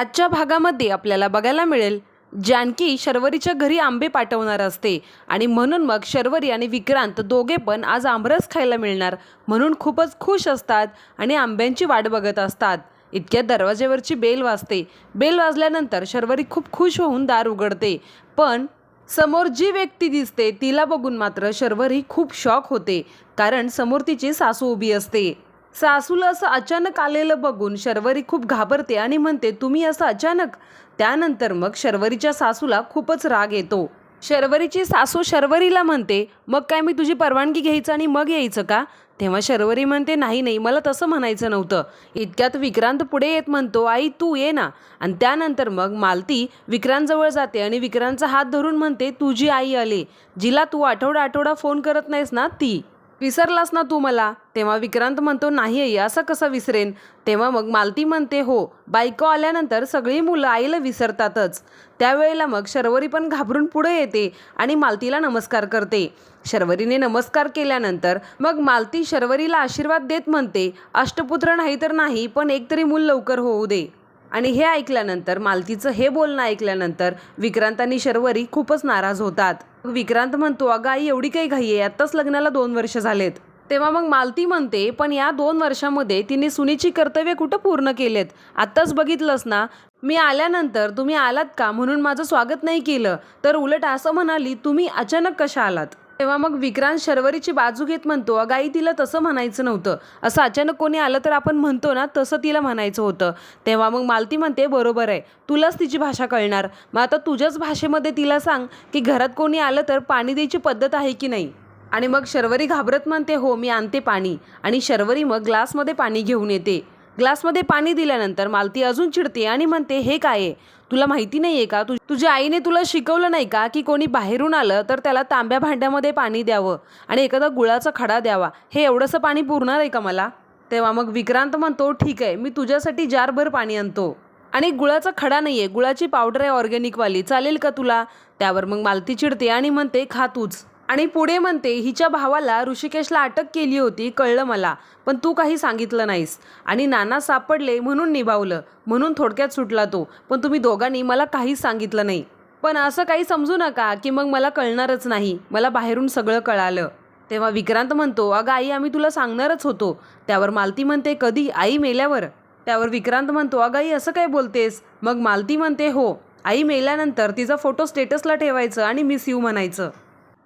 आजच्या भागामध्ये आपल्याला बघायला मिळेल जानकी शर्वरीच्या घरी आंबे पाठवणार असते आणि म्हणून मग शर्वरी आणि विक्रांत दोघे पण आज आमरस खायला मिळणार म्हणून खूपच खुश असतात आणि आंब्यांची वाट बघत असतात. इतक्या दरवाजेवरची बेल वाजते. बेल वाजल्यानंतर शर्वरी खूप खुश होऊन दार उघडते. पण समोर जी व्यक्ती दिसते तिला बघून मात्र शर्वरी खूप शॉक होते कारण समोर तिची सासू उभी असते. सासूला असं अचानक आलेलं बघून शर्वरी खूप घाबरते आणि म्हणते तुम्ही असं अचानक? त्यानंतर मग शर्वरीच्या सासूला खूपच राग येतो. शर्वरीची सासू शर्वरीला म्हणते मग काय मी तुझी परवानगी घ्यायचं आणि मग यायचं का? तेव्हा शर्वरी म्हणते नाही नाही मला तसं म्हणायचं नव्हतं. इतक्यात विक्रांत पुढे येत म्हणतो आई तू ये ना. आणि त्यानंतर मग मालती विक्रांतजवळ जाते आणि विक्रांतचा हात धरून म्हणते तुझी आई आले. जिला तू आठवडा आठवडा फोन करत नाहीस ना ती? विसरलास ना तू मला? तेव्हा विक्रांत म्हणतो नाही आई असं कसं विसरेन? तेव्हा मग मालती म्हणते हो बायको आल्यानंतर सगळी मुलं आईला विसरतातच. त्यावेळेला मग शर्वरी पण घाबरून पुढे येते आणि मालतीला नमस्कार करते. शर्वरीने नमस्कार केल्यानंतर मग मालती शर्वरीला आशीर्वाद देत म्हणते अष्टपुत्र नाही तर नाही पण एक तरी मूल लवकर होऊ दे. आणि हे ऐकल्यानंतर मालतीचं हे बोलणं ऐकल्यानंतर विक्रांत आणि शर्वरी खूपच नाराज होतात. विक्रांत म्हणतो अगं आई एवढी काही घाई आहे. आत्ताच लग्नाला दोन वर्ष झालेत. तेव्हा मग मालती म्हणते पण या दोन वर्षामध्ये तिने सुनीची कर्तव्य कुठं पूर्ण केलेत? आत्ताच बघितलंस ना? मी आल्यानंतर तुम्ही आलात का? म्हणून माझं स्वागत नाही केलं. तर उलट असं म्हणाली तुम्ही अचानक कशा आलात? तेव्हा मग विक्रांत शर्वरीची बाजू घेत म्हणतो अगाई तिला तसं म्हणायचं नव्हतं. असं अचानक कोणी आलं तर आपण म्हणतो ना तसं तिला म्हणायचं होतं. तेव्हा मग मालती म्हणते बरोबर आहे. तुलाच तिची भाषा कळणार. मग आता तुझ्याच भाषेमध्ये तिला सांग की घरात कोणी आलं तर पाणी द्यायची पद्धत आहे की नाही? आणि मग शर्वरी घाबरत म्हणते हो मी आणते पाणी. आणि शर्वरी मग ग्लासमध्ये पाणी घेऊन येते. ग्लासमध्ये पाणी दिल्यानंतर मालती अजून चिडते आणि म्हणते हे काय आहे? तुला माहिती नाही आहे का? तु तुझ्या आईने तुला शिकवलं नाही का की कोणी बाहेरून आलं तर त्याला तांब्या भांड्यामध्ये पाणी द्यावं आणि एखादा गुळाचा खडा द्यावा? हे एवढंसं पाणी पुरणार आहे का मला? तेव्हा मग विक्रांत म्हणतो ठीक आहे मी तुझ्यासाठी जारभर पाणी आणतो. आणि गुळाचा खडा नाही आहे गुळाची पावडर आहे ऑर्गॅनिकवाली चालेल का तुला? त्यावर मग मालती चिडते आणि म्हणते खा तूच. आणि पुढे म्हणते हिच्या भावाला ऋषिकेशला अटक केली होती कळलं मला पण तू काही सांगितलं नाहीस. आणि नाना सापडले म्हणून निभावलं म्हणून थोडक्यात सुटला तो पण तुम्ही दोघांनी मला काहीच सांगितलं नाही. पण असं काही समजू नका की मग मला कळणारच नाही मला बाहेरून सगळं कळालं. तेव्हा विक्रांत म्हणतो अगं आई आम्ही तुला सांगणारच होतो. त्यावर मालती म्हणते कधी? आई मेल्यावर? त्यावर विक्रांत म्हणतो अगं आई असं काय बोलतेस? मग मालती म्हणते हो आई मेल्यानंतर तिचा फोटो स्टेटसला ठेवायचं आणि मिस यू म्हणायचं.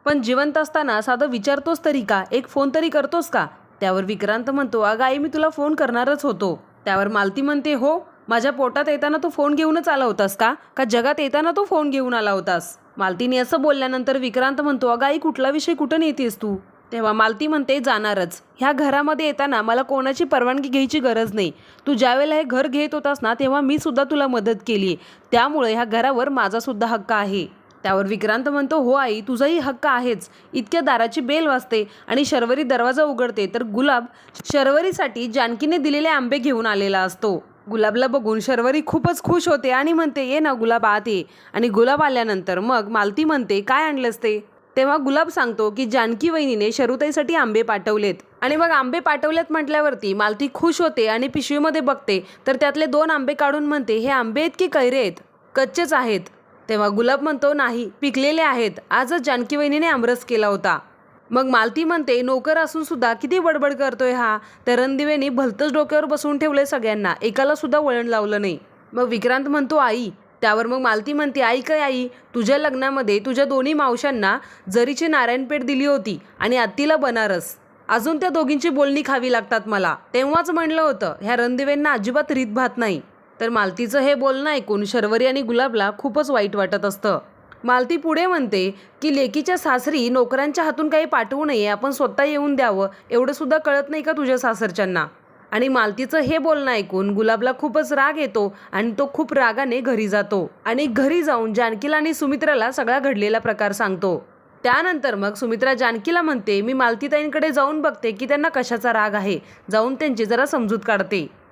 पण जिवंत असताना साधं विचारतोस तरी का? एक फोन तरी करतोस का? त्यावर विक्रांत म्हणतो अगं आई मी तुला फोन करणारच होतो. त्यावर मालती म्हणते हो माझ्या पोटात येताना तू फोन घेऊनच आला होतास का? का जगात येताना तू फोन घेऊन आला होतास? मालतीने असं बोलल्यानंतर विक्रांत म्हणतो अगं आई कुठला विषय कुठं नेतेस तू? तेव्हा मालती म्हणते जाणारच. ह्या घरामध्ये येताना मला कोणाची परवानगी घ्यायची गरज नाही. तू ज्यावेळेला हे घर घेत होतास ना तेव्हा मी सुद्धा तुला मदत केली त्यामुळे ह्या घरावर माझा सुद्धा हक्क आहे. त्यावर विक्रांत म्हणतो हो आई तुझाही हक्क आहेच. इतक्या दाराची बेल वाजते आणि शर्वरी दरवाजा उघडते तर गुलाब शर्वरीसाठी जानकीने दिलेले आंबे घेऊन आलेला असतो. गुलाबला बघून शर्वरी खूपच खुश होते आणि म्हणते ये ना गुलाब आत ये. आणि गुलाब आल्यानंतर मग मालती म्हणते काय आणलंस ते? तेव्हा गुलाब सांगतो की जानकी वहिनीने शरुताईसाठी आंबे पाठवलेत. आणि मग आंबे पाठवलेत म्हटल्यावरती मालती खुश होते आणि पिशवीमध्ये बघते तर त्यातले दोन आंबे काढून म्हणते हे आंबे आहेत की कैरे आहेत. कच्चेच आहेत. तेव्हा गुलाब म्हणतो नाही पिकलेले आहेत. आजच जानकी वहिनीने आमरस केला होता. मग मालती म्हणते नोकर असून सुद्धा किती बडबड करतोय हा तर रणदिवेने भलतंच डोक्यावर बसवून ठेवलंय सगळ्यांना. एकाला सुद्धा वळण लावलं नाही. मग विक्रांत म्हणतो आई त्यावर मग मालती म्हणते आई काय आई? तुझ्या लग्नामध्ये तुझ्या दोन्ही मावशांना जरीची नारायणपेठ दिली होती आणि आत्तीला बनारस. अजून त्या दोघींची बोलणी खावी लागतात मला. तेव्हाच म्हणलं होतं ह्या रणदिवेंना अजिबात रीतभात नाही. तर मालतीचं हे बोलणं ऐकून शर्वरी आणि गुलाबला खूपच वाईट वाटत असतं. मालती पुढे म्हणते की लेकीच्या सासरी नोकरांच्या हातून काही पाठवू नये आपण स्वतः येऊन द्यावं एवढंसुद्धा कळत नाही का तुझ्या सासरच्यांना? आणि मालतीचं हे बोलणं ऐकून गुलाबला खूपच राग येतो आणि तो खूप रागाने घरी जातो आणि घरी जाऊन जानकीला आणि सुमित्राला सगळा घडलेला प्रकार सांगतो. त्यानंतर मग सुमित्रा जानकीला म्हणते मी मालतीताईंकडे जाऊन बघते की त्यांना कशाचा राग आहे. जाऊन त्यांची जरा समजूत काढते.